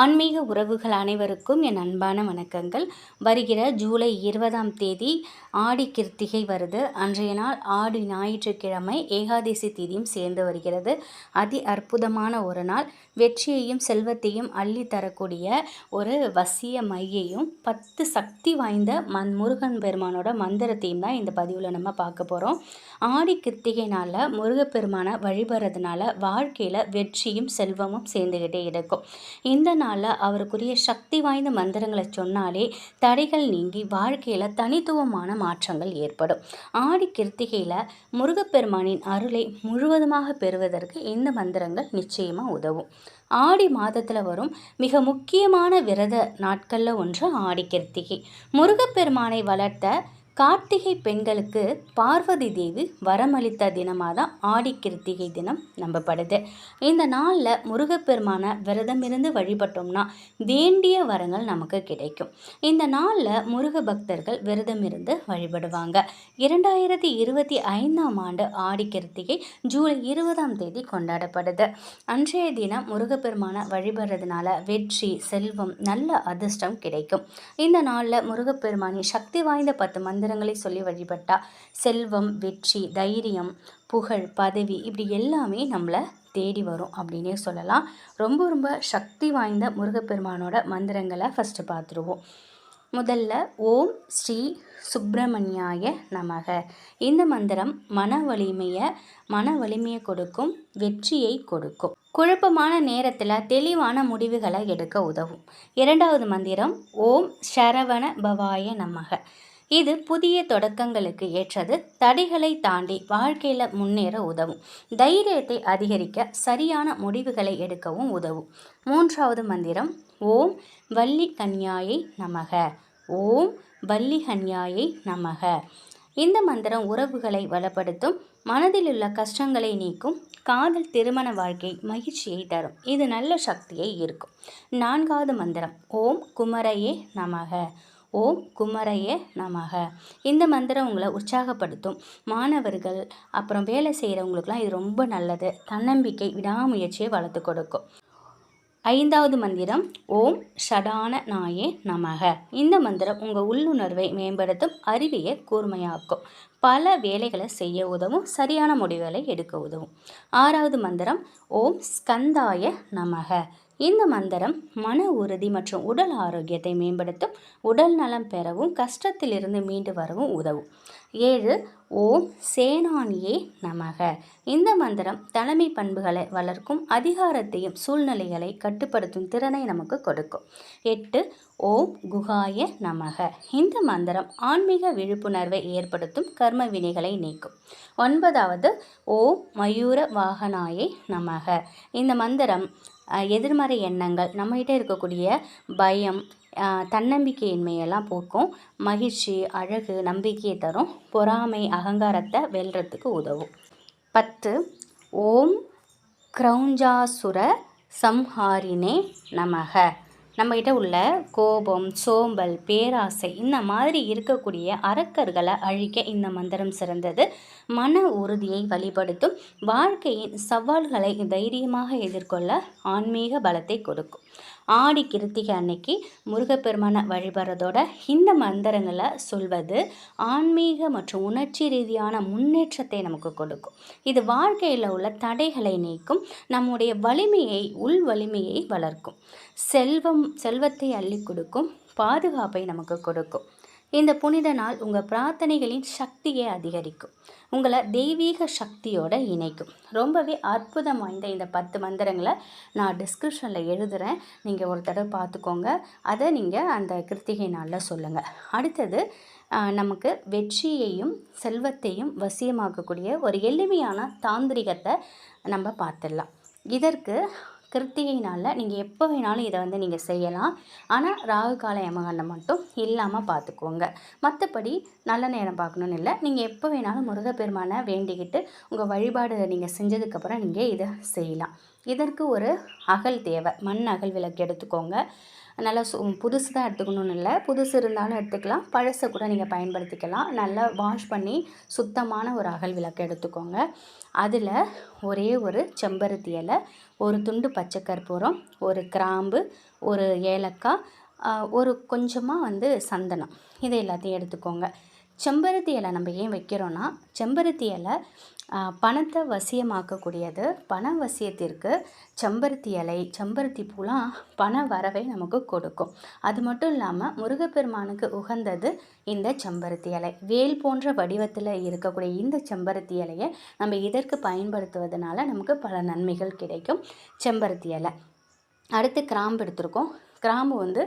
ஆன்மீக உறவுகள் அனைவருக்கும் என் அன்பான வணக்கங்கள். வருகிற ஜூலை இருபதாம் தேதி ஆடி கிருத்திகை வருது. அன்றைய நாள் ஆடி ஞாயிற்றுக்கிழமை ஏகாதசி தேதியும் சேர்ந்து வருகிறது. அதி அற்புதமான ஒரு நாள். வெற்றியையும் செல்வத்தையும் அள்ளி தரக்கூடிய ஒரு வசிய மையையும் பத்து சக்தி வாய்ந்த மண் முருகன் பெருமானோட மந்திரத்தையும் தான் இந்த பதிவில் நம்ம பார்க்க போகிறோம் ஆடி கிருத்திகை நாளில் முருகப்பெருமானை வழிபடுறதுனால வாழ்க்கையில் வெற்றியும் செல்வமும் சேர்ந்துக்கிட்டே இருக்கும். இந்த நாளில் அவருக்குரிய சக்தி வாய்ந்த மந்திரங்களை சொன்னாலே தடைகள் நீங்கி வாழ்க்கையில் தனித்துவமான மாற்றங்கள் ஏற்படும். ஆடி கிருத்திகையில் முருகப்பெருமானின் அருளை முழுவதுமாக பெறுவதற்கு இந்த மந்திரங்கள் நிச்சயமாக உதவும். ஆடி மாதத்தில் வரும் மிக முக்கியமான விரத நாட்களில் ஒன்று ஆடி கிருத்திகை. முருகப்பெருமானை வளர்த்த கார்த்திகை பெண்களுக்கு பார்வதி தேவி வரமளித்த தினமாக தான் ஆடி கிருத்திகை தினம் நம்பப்படுது. இந்த நாளில் முருகப்பெருமான விரதமிருந்து வழிபட்டோம்னா வேண்டிய வரங்கள் நமக்கு கிடைக்கும். இந்த நாளில் முருக பக்தர்கள் விரதமிருந்து வழிபடுவாங்க. இரண்டாயிரத்தி இருபத்தி ஐந்தாம் ஆண்டு ஆடி கிருத்திகை ஜூலை இருபதாம் தேதி கொண்டாடப்படுது. அன்றைய தினம் முருகப்பெருமான வழிபடுறதுனால வெற்றி செல்வம் நல்ல அதிர்ஷ்டம் கிடைக்கும். இந்த நாளில் முருகப்பெருமானின் சக்தி வாய்ந்த பத்து மந்த் மந்திரங்களை சொல்லி வழிபட்டா செல்வம் வெற்றி தைரியம் புகழ் பதவி இப்படி எல்லாமே நம்மளை தேடி வரும் அப்படின்னே சொல்லலாம். ரொம்ப ரொம்ப சக்தி வாய்ந்த முருகப்பெருமானோட மந்திரங்களை ஃபஸ்ட்டு பார்த்துருவோம். முதல்ல ஓம் ஸ்ரீ சுப்பிரமணியாய நமக. இந்த மந்திரம் மன வலிமையை மன வலிமையை கொடுக்கும் வெற்றியை கொடுக்கும். குழப்பமான நேரத்தில் தெளிவான முடிவுகளை எடுக்க உதவும். இரண்டாவது மந்திரம் ஓம் சரவண பவாய நமக. இது புதிய தொடக்கங்களுக்கு ஏற்றது. தடைகளை தாண்டி வாழ்க்கையில் முன்னேற உதவும். தைரியத்தை அதிகரிக்க சரியான முடிவுகளை எடுக்கவும் உதவும். மூன்றாவது மந்திரம் ஓம் வள்ளி கன்யாயை நமக. ஓம் வள்ளி கன்யாயை நமக. இந்த மந்திரம் உறவுகளை வளப்படுத்தும் மனதில் உள்ள கஷ்டங்களை நீக்கும் காதல் திருமண வாழ்க்கை மகிழ்ச்சியை தரும். இது நல்ல சக்தியை இருக்கும் நான்காவது மந்திரம் ஓம் குமரையே நமக. ஓம் குமரைய நமக. இந்த மந்திரம் உங்களை உற்சாகப்படுத்தும். மாணவர்கள் அப்புறம் வேலை செய்கிறவங்களுக்குலாம் இது ரொம்ப நல்லது. தன்னம்பிக்கை விடாமுயற்சியை வளர்த்து கொடுக்கும். ஐந்தாவது மந்திரம் ஓம் ஷடான நாயே நமக. இந்த மந்திரம் உங்கள் உள்ளுணர்வை மேம்படுத்தும் அறிவியை கூர்மையாக்கும். பல வேலைகளை செய்ய உதவும் சரியான முடிவுகளை எடுக்க உதவும். ஆறாவது மந்திரம் ஓம் ஸ்கந்தாய நமக. இந்த மந்திரம் மன உறுதி மற்றும் உடல் ஆரோக்கியத்தை மேம்படுத்தும் உடல் நலம் பெறவும் கஷ்டத்திலிருந்து மீண்டு வரவும் உதவும். ஏழு ஓம் சேனானியே நமக. இந்த மந்திரம் தலைமை பண்புகளை வளர்க்கும் அதிகாரத்தையும் சூழ்நிலைகளை கட்டுப்படுத்தும் திறனை நமக்கு கொடுக்கும். எட்டு ஓம் குகாய நமக. இந்த மந்திரம் ஆன்மீக விழிப்புணர்வை ஏற்படுத்தும் கர்ம வினைகளை நீக்கும். ஒன்பதாவது ஓம் மயூர வாகனாயை நமக. இந்த மந்திரம் எதிர்மறை எண்ணங்கள் நம்மகிட்ட இருக்கக்கூடிய பயம் தன்னம்பிக்கையின்மையெல்லாம் போக்கும். மகிழ்ச்சி அழகு நம்பிக்கையை தரும். பொறாமை அகங்காரத்தை வெல்றதுக்கு உதவும். பத்து ஓம் க்ரௌஞ்சாசுர சம்ஹாரினே நமக. நம்மகிட்ட உள்ள கோபம் சோம்பல் பேராசை இந்த மாதிரி இருக்கக்கூடிய அரக்கர்களை அழிக்க இந்த மந்திரம் சிறந்தது. மன உறுதியை வழிபடுத்தும் வாழ்க்கையின் சவால்களை தைரியமாக எதிர்கொள்ள ஆன்மீக பலத்தை கொடுக்கும். ஆடி கிருத்திகை அன்னைக்கு முருகப்பெருமானை வழிபடுறதோட இந்த மந்திரங்களை சொல்வது ஆன்மீக மற்றும் உணர்ச்சி ரீதியான முன்னேற்றத்தை நமக்கு கொடுக்கும். இது வாழ்க்கையில் உள்ள தடைகளை நீக்கும் நம்முடைய வலிமையை உள் வலிமையை வளர்க்கும். செல்வம் செல்வத்தை அள்ளி கொடுக்கும் பாதுகாப்பை நமக்கு கொடுக்கும். இந்த புனித நாள் உங்கள் பிரார்த்தனைகளின் சக்தியை அதிகரிக்கும். உங்களை தெய்வீக சக்தியோடு இணைக்கும். ரொம்பவே அற்புதம் வாய்ந்த இந்த பத்து மந்திரங்களை நான் டிஸ்கிரிப்ஷனில் எழுதுகிறேன் நீங்கள் ஒரு தடவை பார்த்துக்கோங்க. அதை நீங்கள் அந்த கிருத்திகை நாளில் சொல்லுங்கள் அடுத்தது நமக்கு வெற்றியையும் செல்வத்தையும் வசியமாக்கக்கூடிய ஒரு எளிமையான தாந்திரிகத்தை நம்ம பார்த்துடலாம். இதற்கு கிருத்திகை நாளில் நீங்கள் எப்போ வேணாலும் இதை வந்து நீங்கள் செய்யலாம். ஆனால் ராகு கால யமகண்டம் மட்டும் இல்லாமல் பார்த்துக்கோங்க மற்றபடி நல்ல நேரம் பார்க்கணுன்னு இல்லை. நீங்கள் எப்போ வேணாலும் முருகப்பெருமானை வேண்டிக்கிட்டு உங்கள் வழிபாடு நீங்கள் செஞ்சதுக்கப்புறம் நீங்கள் இதை செய்யலாம். இதற்கு ஒரு அகல் தேவை. மண் அகல் விளக்கு எடுத்துக்கோங்க. நல்லா சு புதுசு தான் எடுத்துக்கணும்னு இல்லை. புதுசு இருந்தாலும் எடுத்துக்கலாம். பழசை கூட நீங்கள் பயன்படுத்திக்கலாம். நல்லா வாஷ் பண்ணி சுத்தமான ஒரு அகல் விளக்கு எடுத்துக்கோங்க. அதில் ஒரே ஒரு செம்பருத்தி இலை ஒரு துண்டு பச்சை கற்பூரம் ஒரு கிராம்பு ஒரு ஏலக்காய் ஒரு கொஞ்சமாக வந்து சந்தனம். இதை எல்லாத்தையும் எடுத்துக்கோங்க. செம்பருத்தி இலை நம்ம ஏன் வைக்கிறோன்னா செம்பருத்தி இலை பணத்தை வசியமாக்கக்கூடியது. பண வசியத்திற்கு செம்பருத்தி இலை செம்பருத்தி பூலாம் பண வரவை நமக்கு கொடுக்கும். அது மட்டும் இல்லாமல் முருகப்பெருமானுக்கு உகந்தது இந்த செம்பருத்தி இலை. வேல் போன்ற வடிவத்தில் இருக்கக்கூடிய இந்த செம்பருத்தி இலையை நம்ம இதற்கு பயன்படுத்துவதனால நமக்கு பல நன்மைகள் கிடைக்கும். செம்பருத்தி இலை. அடுத்து கிராம்பு எடுத்திருக்கோம். கிராம்பு வந்து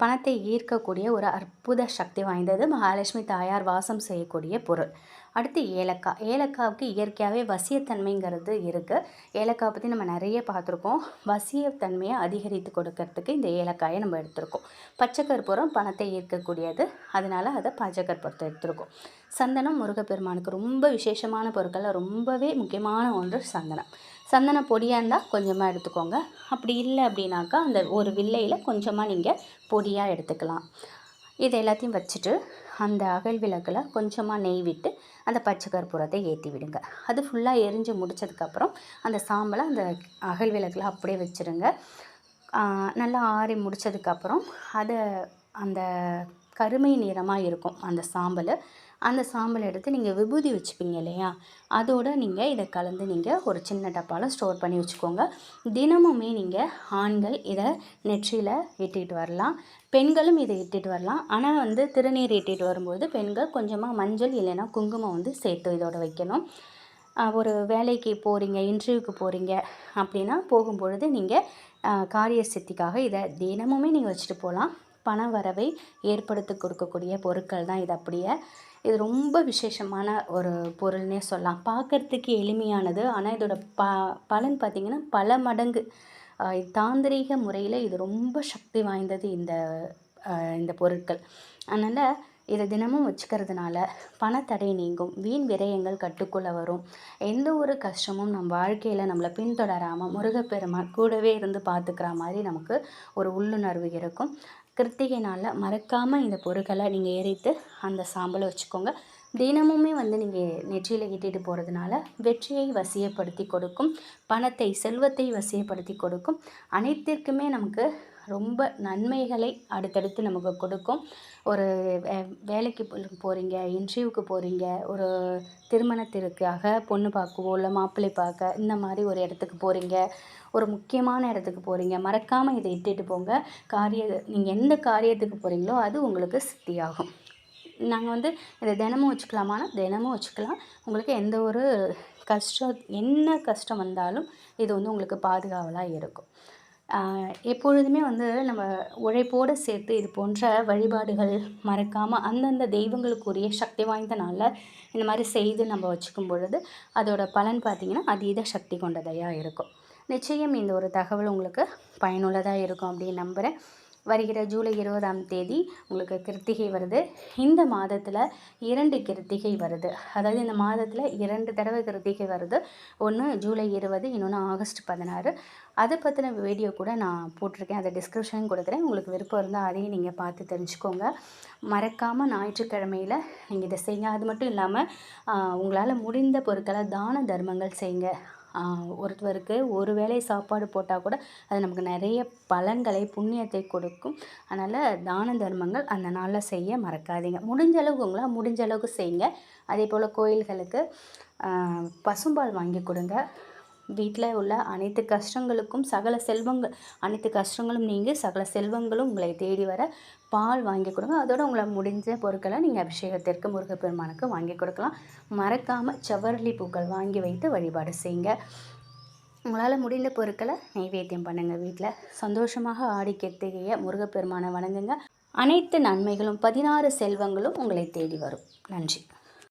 பணத்தை ஈர்க்கக்கூடிய ஒரு அற்புத சக்தி வாய்ந்தது மகாலட்சுமி தாயார் வாசம் செய்யக்கூடிய பொருள். அடுத்து ஏலக்காய். ஏலக்காவுக்கு இயற்கையாகவே வசியத்தன்மைங்கிறது இருக்குது ஏலக்காய் பற்றி நம்ம நிறைய பார்த்துருக்கோம். வசியத்தன்மையை அதிகரித்து கொடுக்கறதுக்கு இந்த ஏலக்காயை நம்ம எடுத்திருக்கோம். பச்சை கற்பூரம் பணத்தை ஈர்க்கக்கூடியது. அதனால் அதை பச்சை கற்பூரத்தை எடுத்திருக்கோம். சந்தனம் முருகப்பெருமானுக்கு ரொம்ப விசேஷமான பொருட்களில் ரொம்பவே முக்கியமான ஒன்று சந்தனம். சந்தன பொடியாக இருந்தால் கொஞ்சமாக எடுத்துக்கோங்க. அப்படி இல்லை அப்படின்னாக்கா அந்த ஒரு வில்லையில் கொஞ்சமாக நீங்கள் பொடியாக எடுத்துக்கலாம். இது எல்லாத்தையும் வச்சுட்டு அந்த அகல் விளக்கில் கொஞ்சமாக நெய் விட்டு அந்த பச்சை கற்பூரத்தை ஏற்றி விடுங்க. அது ஃபுல்லாக எரிஞ்சு முடித்ததுக்கப்புறம் அந்த சாம்பலை அந்த அகல் விளக்கில் அப்படியே வச்சுருங்க. நல்லா ஆறி முடித்ததுக்கப்புறம் அதை அந்த கருமை நிறமாக இருக்கும் அந்த சாம்பல். அந்த சாம்பல் எடுத்து நீங்கள் விபூதி வச்சுப்பீங்க இல்லையா? அதோடு நீங்கள் இதை கலந்து நீங்கள் ஒரு சின்ன டப்பாவில் ஸ்டோர் பண்ணி வச்சுக்கோங்க. தினமுமே நீங்கள் ஆண்கள் இதை நெற்றியில் இட்டிட்டு வரலாம். பெண்களும் இதை இட்டுட்டு வரலாம். ஆனால் வந்து திருநீர் இட்டிட்டு வரும்போது பெண்கள் கொஞ்சமாக மஞ்சள் இல்லைன்னா குங்குமம் வந்து சேர்த்து இதோட வைக்கணும். ஒரு வேலைக்கு போகிறீங்க இன்டர்வியூக்கு போகிறீங்க அப்படின்னா போகும்பொழுது நீங்கள் காரிய சித்திக்காக இதை தினமுமே நீங்கள் வச்சுட்டு போகலாம். பண வரவை ஏற்படுத்தி கொடுக்கக்கூடிய பொருட்கள் தான் இது அப்படியே. இது ரொம்ப விசேஷமான ஒரு பொருள்னே சொல்லலாம். பார்க்குறதுக்கு எளிமையானது. ஆனால் இதோட ப பலன் பார்த்திங்கன்னா பல மடங்கு. தாந்திரீக முறையில் இது ரொம்ப சக்தி வாய்ந்தது இந்த இந்த பொருட்கள். அதனால் இதை தினமும் வச்சுக்கிறதுனால பணத்தடை நீங்கும். வீண் விரயங்கள் கட்டுக்குள்ளே வரும். எந்த ஒரு கஷ்டமும் நம் வாழ்க்கையில் நம்மளை பின்தொடராமல் முருகப்பெருமான் கூடவே இருந்து பார்த்துக்கிற மாதிரி நமக்கு ஒரு உள்ளுணர்வு இருக்கும். கிருத்திகை நாளில் மறக்காமல் இந்த பொருட்களை நீங்கள் எரித்து அந்த சாம்பலை வச்சுக்கோங்க. தினமுமே வந்து நீங்கள் நெற்றியில் இட்டிட்டு போகிறதுனால வெற்றியை வசியப்படுத்தி கொடுக்கும். பணத்தை செல்வத்தை வசியப்படுத்தி கொடுக்கும். அனைத்திற்குமே நமக்கு ரொம்ப நன்மைகளை அடுத்தடுத்து நமக்கு கொடுக்கும். ஒரு வே வேலைக்கு போகிறீங்க இன்டர்வியூக்கு போகிறீங்க ஒரு திருமணத்திற்காக பொண்ணு பார்க்கவோ இல்லை மாப்பிள்ளை பார்க்க இந்த மாதிரி ஒரு இடத்துக்கு போகிறீங்க ஒரு முக்கியமான இடத்துக்கு போகிறீங்க மறக்காமல் இதை இட்டுட்டு போங்க. காரிய நீங்கள் எந்த காரியத்துக்கு போகிறீங்களோ அது உங்களுக்கு சித்தியாகும். நாங்கள் வந்து இதை தினமும் வச்சுக்கலாமானா தினமும் வச்சுக்கலாம். உங்களுக்கு எந்த ஒரு கஷ்டம் என்ன கஷ்டம் வந்தாலும் இது வந்து உங்களுக்கு பாதுகாவலாக இருக்கும். எப்பொழுதுமே வந்து நம்ம உழைப்போடு சேர்த்து இது போன்ற வழிபாடுகள் மறக்காமல் அந்தந்த தெய்வங்களுக்குரிய சக்தி வாய்ந்த நாளில் இந்த மாதிரி செய்து நம்ம வச்சுக்கும் பொழுது அதோட பலன் பார்த்திங்கன்னா அதீத சக்தி கொண்டதையாக இருக்கும். நிச்சயம் இந்த ஒரு தகவல் உங்களுக்கு பயனுள்ளதாக இருக்கும் அப்படின்னு நம்புகிறேன் வருகிற ஜூலை இருபதாம் தேதி உங்களுக்கு கிருத்திகை வருது. இந்த மாதத்தில் இரண்டு கிருத்திகை வருது. அதாவது இந்த மாதத்தில் இரண்டு தடவை கிருத்திகை வருது. ஒன்று ஜூலை இருபது இன்னொன்று ஆகஸ்ட் பதினாறு. அதை பற்றின வீடியோ கூட நான் போட்டிருக்கேன். அதை டிஸ்கிரிப்ஷன் கொடுக்குறேன். உங்களுக்கு விருப்பம் இருந்தால் அதையும் நீங்கள் பார்த்து தெரிஞ்சுக்கோங்க. மறக்காமல் ஞாயிற்றுக்கிழமையில் நீங்கள் இதை செய்யுங்க. அது மட்டும் இல்லாமல் உங்களால் முடிந்த பொருட்களை தான தர்மங்கள் செய்யுங்க. ஒருத்தருக்கு ஒரு வேளை சாப்பாடு போட்டால் கூட அது நமக்கு நிறைய பலன்களை புண்ணியத்தை கொடுக்கும். அதனால் தான தர்மங்கள் அந்த நாளில் செய்ய மறக்காதீங்க. முடிஞ்ச அளவுக்கு உங்களால் முடிஞ்ச அளவுக்கு செய்யுங்க. அதே போல் கோயில்களுக்கு பசும்பால் வாங்கி கொடுங்க. வீட்டில் உள்ள அனைத்து கஷ்டங்களுக்கும் சகல செல்வங்கள் அனைத்து கஷ்டங்களும் நீங்கள் சகல செல்வங்களும் உங்களை தேடி வர பால் வாங்கி கொடுங்க. அதோடு உங்களை முடிஞ்ச பொருட்களை நீங்கள் அபிஷேகத்திற்கு முருகப்பெருமானுக்கு வாங்கி கொடுக்கலாம். மறக்காமல் செவ்வரளி பூக்கள் வாங்கி வைத்து வழிபாடு செய்யுங்க. உங்களால் முடிந்த பொருட்களை நைவேத்தியம் பண்ணுங்கள் வீட்டில். சந்தோஷமாக ஆடி கெத்துகைய முருகப்பெருமானை வணங்குங்க. அனைத்து நன்மைகளும் பதினாறு செல்வங்களும் உங்களை தேடி வரும். நன்றி.